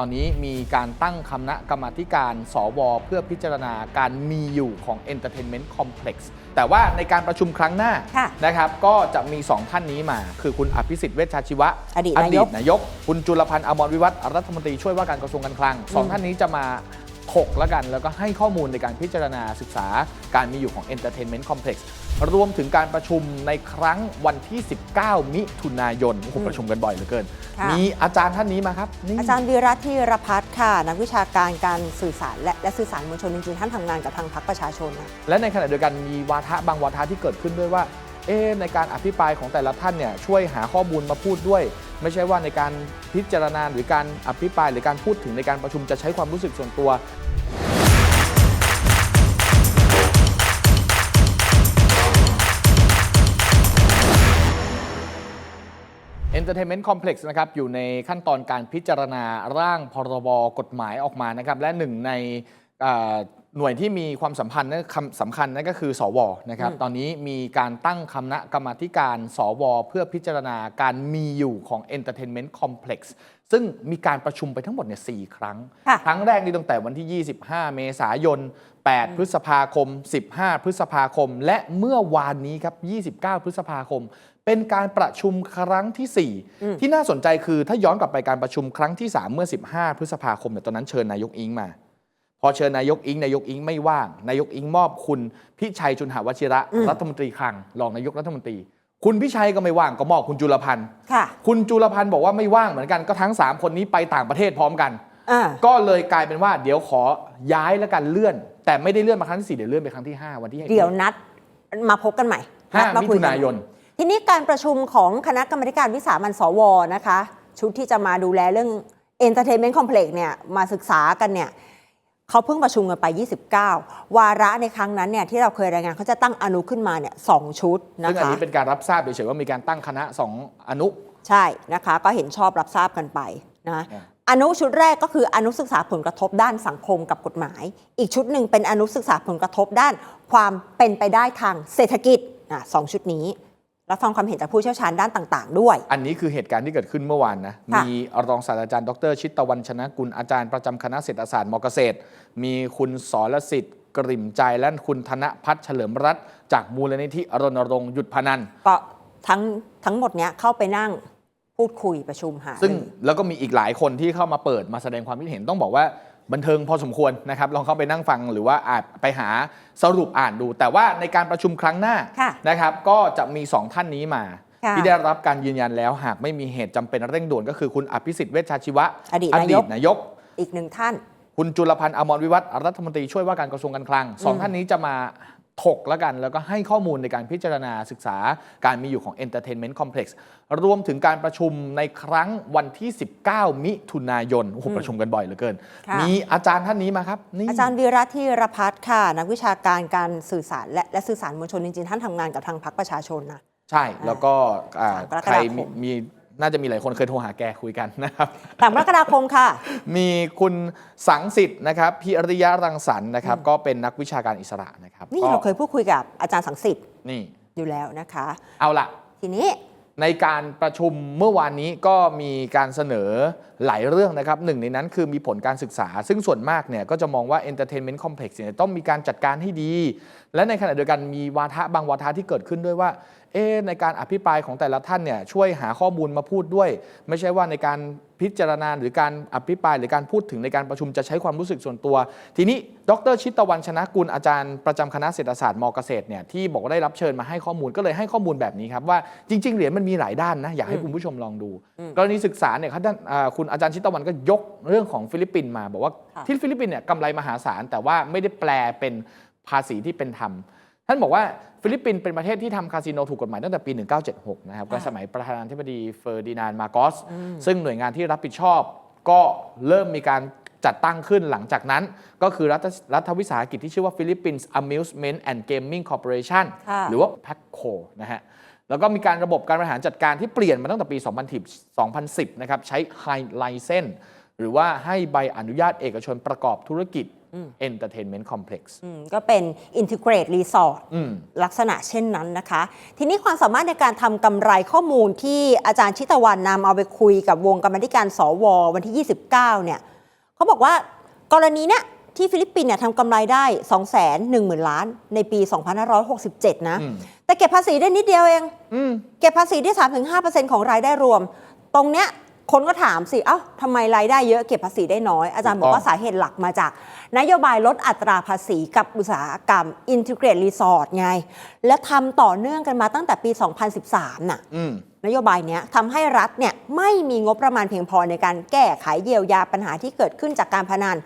ตอนนี้มีการตั้งคณะกรรมาธิการสว เพื่อพิจารณาการมีอยู่ของ Entertainment Complex แต่ว่าในการประชุมครั้งหน้าค่ะนะครับ ก็จะมี 2 ท่านนี้มา คือคุณอภิสิทธิ์เวชชาชีวะอดีตนายก นายก คุณจุลพันธ์อมรวิวัฒน์รัฐมนตรีช่วยว่าการกระทรวงการคลังสองท่านนี้จะมา ถกแล้วกัน แล้วก็ให้ข้อมูลในการพิจารณาศึกษาการมีอยู่ของ Entertainment Complex รวมถึงการประชุมในครั้งวันที่ 19 มิถุนายนโอ้โหประชุมกันบ่อยเหลือเกิน ค่ะ มีอาจารย์ท่านนี้มาครับนี่ อาจารย์วีระธีรพัฒน์ค่ะ นักวิชาการการสื่อสารและและสื่อสารมวลชนจริงๆท่านทำงานกับทางพรรคประชาชนนะ และในขณะเดียวกันมีวาทะบางวาทะที่เกิดขึ้นด้วยว่า เอ๊ในการอภิปรายของแต่ละท่านเนี่ยช่วยหาข้อมูลมาพูดด้วย ไม่ใช่ว่าในการพิจารณาหรือการอภิปรายหรือการพูดถึงในการประชุมจะใช้ความรู้สึกส่วนตัว Entertainment Complex นะครับอยู่ในขั้นตอนการพิจารณาร่างพรบกฎหมายออกมานะครับและหนึ่งใน หน่วยที่มีความสัมพันธ์นั่นคำสำคัญนั่นก็คือ สวนะครับอืมตอนนี้มีการตั้งคณะกรรมาธิการ สว เพื่อพิจารณาการมีอยู่ของ Entertainment Complex ซึ่งมีการประชุมไปทั้งหมดเนี่ยสครั้ง ค่ะครั้งแรกนี่ตั้งแต่วันที่ 25 เมษายน 8 พฤษภาคม 15 พฤษภาคม และเมื่อวานนี้ครับ 29 พฤษภาคม เป็นการประชุมครั้งทีสี่อืม 4 ที่น่าสนใจคือถ้าย้อนกลับไปการประชุมครั้งที่ 3 เมื่อ 15 พฤษภาคมเนี่ยตอนนั้นเชิญนายกอิงมา พอเชิญนายกอิงนายกอิงไม่ว่าง นายกอิงมอบคุณพิชัยจุนหาวชิระอืมรัฐมนตรีคลังรองนายกรัฐมนตรี คุณพิชัยก็ไม่ว่างก็มอบคุณจุลพันธ์ค่ะคุณจุลพันธ์บอกว่าไม่ว่างเหมือนกันก็ทั้งสามคนนี้ไปต่างประเทศพร้อมกันอ่าก็เลยกลายเป็นว่าเดี๋ยวขอย้ายแล้วกันเลื่อน แต่ไม่ได้เลื่อนมาครั้งที่4เดี๋ยวเลื่อนไปครั้งที่ 5 วันที่เดี๋ยวนัดมาพบกันใหม่นัด5มามิคุถุนายน ทีนี้การประชุมของคณะกรรมาธิการวิสามันสวนะคะ ชุดที่จะมาดูแลเรื่อง Entertainment Complex เนี่ยมาศึกษากันเนี่ย เขาเพิ่งประชุมกันไป 29 วาระในครั้งนั้นเนี่ยที่เราเคยรายงานเขาจะตั้งอนุขึ้นมาเนี่ยสองชุดนะซึ่งอันคะนี้เป็นการรับทราบเฉยๆว่ามีการตั้งคณะ 2 อนุ ใช่นะคะ ก็เห็นชอบรับทราบกันไปนะอ่าอนุชุดแรกก็คืออนุศึกษาผลกระทบด้านสังคมกับกฎหมาย อีกชุดหนึ่งเป็นอนุศึกษาผลกระทบด้านความเป็นไปได้ทางเศรษฐกิจอะสองชุดนี้ รับฟังความเห็นจากผู้เชี่ยวชาญด้านต่าง ๆ ด้วย อันนี้คือเหตุการณ์ที่เกิดขึ้นเมื่อวานนะ ค่ะมีรองศาสตราจารย์ดร ชิตตะวันชนะกุลอาจารย์ประจำคณะเศรษฐศาสตร์มอเกษตร มีคุณสรสิทธิ์กริ่มใจและคุณธนพัฒน์เฉลิมรัตน์จากมูลนิธิรณรงค์หยุดพนัน ก็ทั้งทั้งหมดเนี้ยเข้าไปนั่งพูดคุยประชุมหาซึ่งรือ แล้วก็มีอีกหลายคนที่เข้ามาเปิดมาแสดงความคิดเห็นต้องบอกว่า บันเทิงพอสมควรนะครับลองเข้าไปนั่งฟังหรือว่าอาจไปหาสรุปอ่านดู แต่ว่าในการประชุมครั้งหน้าค่ะนะครับก็จะมี 2 ท่านนี้มา ค่ะ ที่ได้รับการยืนยันแล้ว หากไม่มีเหตุจำเป็นเร่งด่วนก็คือคุณอภิสิทธิ์เวชชาชีวะอดีตนายก นายก อีกหนึ่งท่าน คุณจุลพันธ์อมรวิวัฒน์รัฐมนตรีช่วยว่าการกระทรวงการคลังสองอืมท่านนี้จะมา ถกแล้วกันแล้วก็ให้ข้อมูลในการพิจารณาศึกษาการมีอยู่ของ Entertainment Complex รวมถึงการประชุมในครั้งวันที่ 19 มิถุนายนโอ้โหประชุมกันบ่อยเหลือเกิน ค่ะ มีอาจารย์ท่านนี้มาครับนี่ อาจารย์วีระธีรพัฒน์ค่ะ นักวิชาการการสื่อสารและและสื่อสารมวลชนจริงๆ ท่านทำงานกับทางพรรคประชาชนนะ ใช่ แล้วก็อ่าสามกรกฎาคม ใครมีมี น่าจะมีหลายคนเคยโทรหาแกคุยกันนะครับสามกรกฎาคมค่ะ มีคุณสังสิทธิ์นะครับพิริยะรังสรรค์นะครับ ก็เป็นนักวิชาการอิสระนะครับนี่ก็เราเคยพูดคุยกับอาจารย์สังสิทธิ์นี่อยู่แล้วนะคะ เอาละทีนี้ในการประชุมเมื่อวานนี้ก็มีการเสนอหลายเรื่องนะครับหนึ่งในนั้นคือมีผลการศึกษา ซึ่งส่วนมากเนี่ยก็จะมองว่า Entertainment Complex เนี่ยต้องมีการจัดการให้ดี และในขณะเดียวกันมีวาทะบางวาทะที่เกิดขึ้นด้วยว่า เอ๊ะในการอภิปรายของแต่ละท่านเนี่ยช่วยหาข้อมูลมาพูดด้วย ไม่ใช่ว่าในการพิจารณาหรือการอภิปรายหรือการพูดถึงในการประชุมจะใช้ความรู้สึกส่วนตัว ทีนี้ดรชิตตะวันชนะกุลอาจารย์ประจำคณะเศรษฐศาสตร์มเกษตรเนี่ยที่บอกว่าได้รับเชิญมาให้ข้อมูลก็เลยให้ข้อมูลแบบนี้ครับว่าจริง ๆ เหรียญมันมีหลายด้านนะอยากให้อืมคุณผู้ชมลองดูอืมกรณีศึกษาเนี่ยครับท่านอ่าคุณอาจารย์ชิตตะวันก็ยกเรื่องของฟิลิปปินส์มา บอกว่าค่ะที่ฟิลิปปินส์เนี่ยกำไรมหาศาลแต่ว่าไม่ได้แปลเป็นภาษีที่เป็นธรรม ท่านบอกว่าฟิลิปปินส์เป็นประเทศที่ทำคาสิโนถูกกฎหมายตั้งแต่ปี 1976 นะครับก็สมัยประธานาธิบดีเฟอร์ดินานด์มาโกส ซึ่งหน่วยงานที่รับผิดชอบ ก็เริ่มมีการจัดตั้งขึ้นหลังจากนั้น ก็คือรัฐรัฐวิสาหกิจที่ชื่อว่า Philippines Amusement and Gaming Corporation ค่ะหรือว่า PACCO นะฮะแล้วก็มีการระบบการบริหารจัดการที่เปลี่ยนมาตั้งแต่ปี 2010 2010นะครับใช้ High License หรือว่าให้ใบอนุญาตเอกชนประกอบธุรกิจ Entertainment Complex อืมก็เป็น Integrate Resort อืมลักษณะเช่นนั้นนะคะ ทีนี้ความสามารถในการทำกำไรข้อมูลที่อาจารย์ชิตวันนำเอาไปคุยกับวงกรรมาธิการสว วันที่ 29 เนี่ยเขาบอกว่ากรณีเนี้ยที่ฟิลิปปินส์เนี่ยทำกำไรได้ 2 1 0 0 0 0 ล้าน ในปี 2567 นะอืมแต่เก็บภาษีได้นิดเดียวเองอืมเก็บภาษีได้ 3-5%ของรายได้รวม ตรงเนี้ย คนก็ถามสิ เอ้าทำไมรายได้เยอะเก็บภาษีได้น้อย อาจารย์บอกว่าสาเหตุหลักมาจาก นโยบายลดอัตราภาษีกับอุตสาหกรรม Integrate Resort ไง และทำต่อเนื่องกันมาตั้งแต่ปี 2013 น่ะอืมนโยบายเนี้ยทำให้รัฐเนี่ยไม่มีงบประมาณเพียงพอในการแก้ไขเยียวยาปัญหาที่เกิดขึ้นจากการพนัน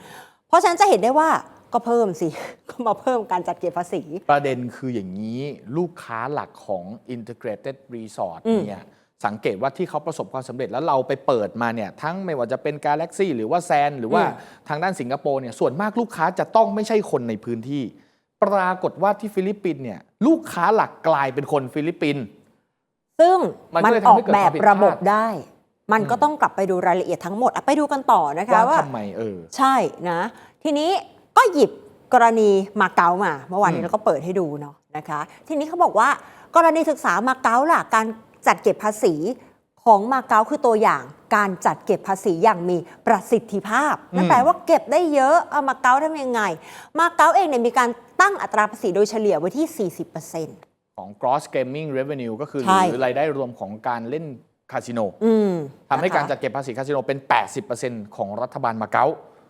เพราะฉะนั้นจะเห็นได้ว่าก็เพิ่มสิ ก็มาเพิ่มการจัดเก็บภาษี ประเด็นคืออย่างนี้ลูกค้าหลักของ Integrated Resort อืมเนี่ย สังเกตว่าที่เขาประสบความสำเร็จแล้วเราไปเปิดมาเนี่ยทั้งไม่ว่าจะเป็น Galaxy หรือว่าแซนหรือว่าทางด้านสิงคโปร์เนี่ยส่วนมากลูกค้าจะต้องไม่ใช่คนในพื้นที่ ปรากฏว่าที่ฟิลิปปินส์เนี่ยลูกค้าหลักกลายเป็นคนฟิลิปปินส์ซึ่งมันมันก็เลยอทำอให้กเกิดแบความบผิดพลาดระบบได้ มันก็ต้องกลับไปดูรายละเอียดทั้งหมดอะไปดูกันต่อนะคะว่าว่าทำไมเออใช่นะ ทีนี้ก็หยิบกรณีมาเก๊ามา เมื่อวานอืนี้มเราก็เปิดให้ดูเนาะนะคะ ทีนี้เขาบอกว่ากรณีศึกษามาเก๊าล่ะการ จัดเก็บภาษีของมาเก๊าคือตัวอย่างการจัดเก็บภาษีอย่างมีประสิทธิภาพนั่นแปลว่าเก็บได้เยอะเอามาเก๊าทำยังไง มาเก๊าเองเนี่ยมีการตั้งอัตราภาษีโดยเฉลี่ยไว้ที่ 40%ของ gross gaming revenue ก็คือใช่หรือรายได้รวมของการเล่นคาสิโนอืมทำให้การนะคะจัดเก็บภาษีคาสิโนเป็น 80%ของรัฐบาลมาเก๊า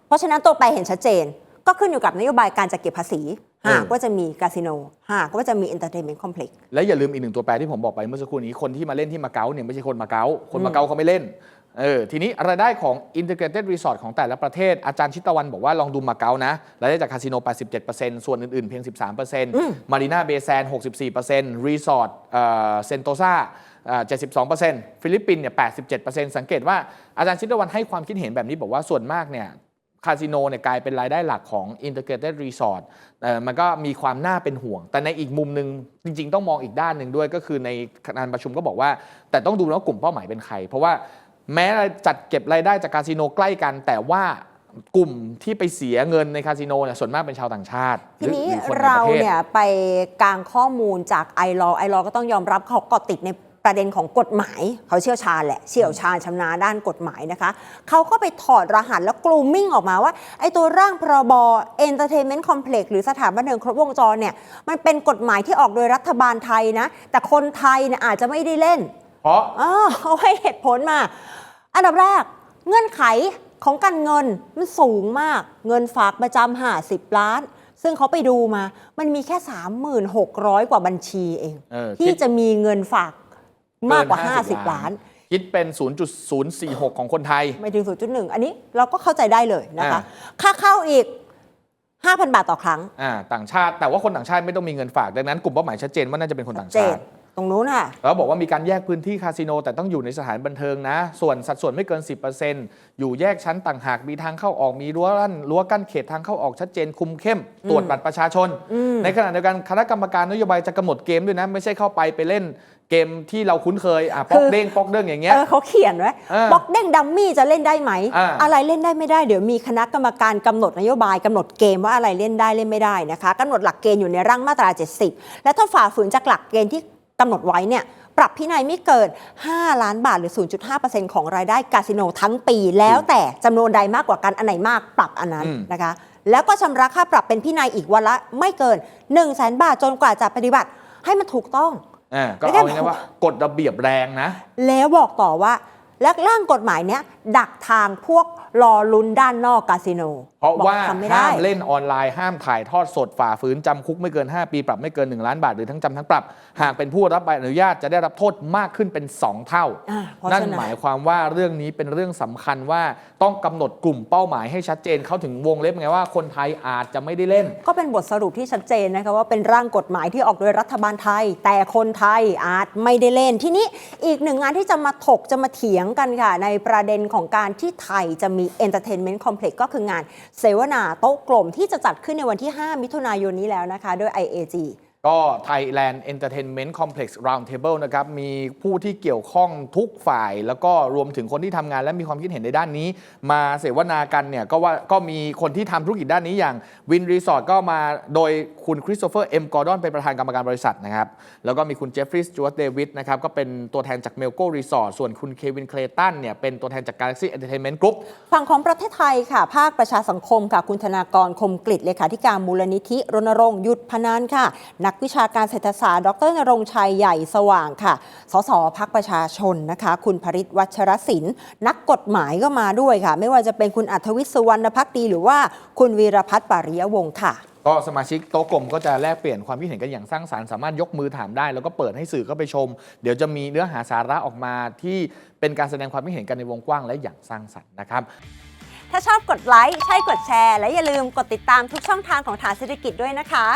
เพราะฉะนั้นตัวแปรเห็นชัดเจน ก็ขึ้นอยู่กับนโยบายการจัดเก็บภาษีเออ หากว่าจะมีคาสิโนหากว่าจะมี entertainment complex และอย่าลืมอีกหนึ่งตัวแปรที่ผมบอกไปเมื่อสักครู่นี้คนที่มาเล่นที่มาเก๊าเนี่ยไม่ใช่คนมาเก๊าคนมาเก๊าเขาไม่เล่นเออทีนี้รายได้ของ Integrated Resort ของแต่ละประเทศ อาจารย์ชิตตะวันบอกว่าลองดูมาเก๊านะรายได้จากคาสิโน 87%ส่วนอื่นๆ เพียง 13%มารีนาเบย์แซน 64%รีสอร์ทเซนโตซา72%ฟิลิปปินส์เนี่ย 87%สังเกตว่าอาจารย์ชิตตะวันให้ความคิดเห็นแบบนี้บอกว่าส่วนมากเนี่ย คาสิโนเนี่ยกลายเป็นรายได้หลักของ Integrated Resort เอ่อมันก็มีความน่าเป็นห่วง แต่ในอีกมุมหนึ่งจริง ๆ ต้องมองอีกด้านหนึ่งด้วยก็คือในการประชุมก็บอกว่า แต่ต้องดูแล้วากลุ่มเป้าหมายเป็นใคร เพราะว่าแม้จัดเก็บรายได้จากคาสิโนใกล้กัน แต่ว่ากลุ่มที่ไปเสียเงินในคาสิโนเนี่ยส่วนมากเป็นชาวต่างชาติทีนี้หรือคนในเราประเทศเนี่ยไปกางข้อมูลจากไอรอไอรอก็ต้องยอมรับเขาเกาะติดใน ประเด็นของกฎหมาย เขาเชี่ยวชาญแหละเชี่ยวชาญชำนาญด้านกฎหมายนะคะเขาก็ไปถอดรหัสแล้วกลูมมิ่งออกมาว่าไอตัวร่างพรบ Entertainment Complex หรือสถานบันเทิงครบวงจรเนี่ยมันเป็นกฎหมายที่ออกโดยรัฐบาลไทยนะ แต่คนไทยเนี่ยอาจจะไม่ได้เล่น เพราะอาเอาให้เหตุผลมา อันดับแรกเงื่อนไขของการเงินมันสูงมาก เงินฝากประจำ50ล้าน ซึ่งเขาไปดูมา มันมีแค่ 3,600 กว่าบัญชีเอง เออที่คิด จะมีเงินฝาก มากกว่าเน50 ล้าน คิดเป็น 0.046 ของคนไทย ไม่ถึง 0.1 อันนี้เราก็เข้าใจได้เลยนะคะอ่าค่าเข้าอีก 5,000 บาทต่อครั้ง อ่า ต่างชาติ แต่ว่าคนต่างชาติไม่ต้องมีเงินฝาก ดังนั้นกลุ่มเป้าหมายชัดเจนว่าน่าจะเป็นคนต่างเจชานติ ตรงนู้นค่ะแล้วบอกว่ามีการแยกพื้นที่คาสิโน แต่ต้องอยู่ในสถานบันเทิงนะ ส่วนสัดส่วนไม่เกิน 10%อยู่แยกชั้นต่างหากมีทางเข้าออกมีรั้วกั้นรั้วกั้นเขตทางเข้าออกชัดเจนคุมเข้ม ตรวจบัตรประชาชนอืมในขณะเดียวกันคณะกรรมการนโยบายจะกำหนดเกมด้วยนะ ไม่ใช่เข้าไปไปเล่นเกมที่เราคุ้นเคยอะป๊อกเด้งป๊อกเด้งอย่างเงี้ยเออเขาเขียนไว้เออบล็อกเด้งดัมมี่จะเล่นได้ไหมอ่าอะไรเล่นได้ไม่ได้เดี๋ยวมีคณะกรรมการกำหนดนโยบายกำหนดเกมว่าอะไรเล่นได้เล่นไม่ได้นะคะกำหนดหลักเกณฑ์อยู่ในร่างมาตรา 70 และถ้าฝ่าฝืนจากหลักเกณฑ์ที่ กำหนดไว้เนี่ยปรับพินัยไม่เกิน 5 ล้านบาทหรือ 0.5%ของรายได้คาสิโนทั้งปี แล้วแต่จำนวนใดมากกว่ากันอันไหนมากปรับอันนั้นอืม นะคะ แล้วก็ชำระค่าปรับเป็นพินัยอีกวันละไม่เกิน 1 0 0 0 0แบาทจนกว่าจะปฏิบัติให้มันถูกต้อง อ่าก็ไม่ได้เอาง่ายๆว่ากฎระเบียบแรงนะ แล้วบอกต่อว่า และร่างกฎหมายเนี้ยดักทางพวกรอลุ้นด้านนอกคาสิโนเพราะบอกว่าทำไม่ห้าได้ มเล่นออนไลน์ห้ามถ่ายทอดสดฝ่าฝืนจำคุกไม่เกิน 5 ปีปรับไม่เกิน 1 ล้านบาท หรือทั้งจำทั้งปรับ หากเป็นผู้รับใบอนุญาตจะได้รับโทษมากขึ้นเป็น 2 เท่า อ่าเพราะนั่นฉะนั้นหมายความว่าเรื่องนี้เป็นเรื่องสำคัญว่าต้องกำหนดกลุ่มเป้าหมายให้ชัดเจนเขาถึงวงเล็บไงว่าคนไทยอาจจะไม่ได้เล่น ก็เป็นบทสรุปที่ชัดเจนนะคะว่าเป็นร่างกฎหมายที่ออกโดยรัฐบาลไทย แต่คนไทยอาจไม่ได้เล่น ที่นี้อีกหนึ่งงานที่จะมาถกจะมาเถียงกันค่ะ ในประเด็นของการที่ไทยจะมี Entertainment Complex ก็คืองานเสวนาโต๊ะกลมที่จะจัดขึ้นในวันที่ 5 มิถุนายนนี้แล้วนะคะ โดย IAG ก็ Thailand Entertainment Complex Roundtable นะครับ มีผู้ที่เกี่ยวข้องทุกฝ่าย แล้วก็รวมถึงคนที่ทำงานและมีความคิดเห็นในด้านนี้ มาเสวนากันเนี่ยก็ว่าก็มีคนที่ทำธุรกิจด้านนี้อย่างวินรีสอร์ทก็มาโดยคุณคริสโตเฟอร์เอ็มกอร์ดอนเป็นประธานกรรมการบริษัทนะครับ แล้วก็มีคุณเจฟฟรีย์สจวตเดวิดนะครับ ก็เป็นตัวแทนจากเมลโกรีสอร์ทส่วนคุณเควินเคลตันเนี่ยเป็นตัวแทนจาก Galaxy Entertainment Group ฝั่งของประเทศไทยค่ะ ภาคประชาสังคมค่ะคุณธนากรคมกลิตเลขาธิการมูลนิธิรณรงค์หยุดพนันค่ะนักวิชาการเศรษฐศาสตร์ ดรนรงค์ชัยใหญ่สว่างค่ะ สสพักประชาชนนะคะ คุณภริตวัชรศิลป์นักกฎหมายก็มาด้วยค่ะ ไม่ว่าจะเป็นคุณอัธวิศสุวรรณพักดี หรือว่าคุณวีรพัฒน์ปาริยวงศ์ค่ะก็สมาชิกโต๊ะกลมก็จะแลกเปลี่ยนความคิดเห็นกันอย่างสร้างสารรค์สามารถยกมือถามได้ แล้วก็เปิดให้สื่อเข้าไปชม เดี๋ยวจะมีเนื้อหาสาระออกมาที่เป็นการแสดงความคิดเห็นกันในวงกว้างและอย่างสร้างสรรค์นะครับ ถ้าชอบกดไลค์ใช่กดแชร์ และอย่าลืมกดติดตามทุกช่องทางของฐานเศรษฐกิจด้วยนะคะ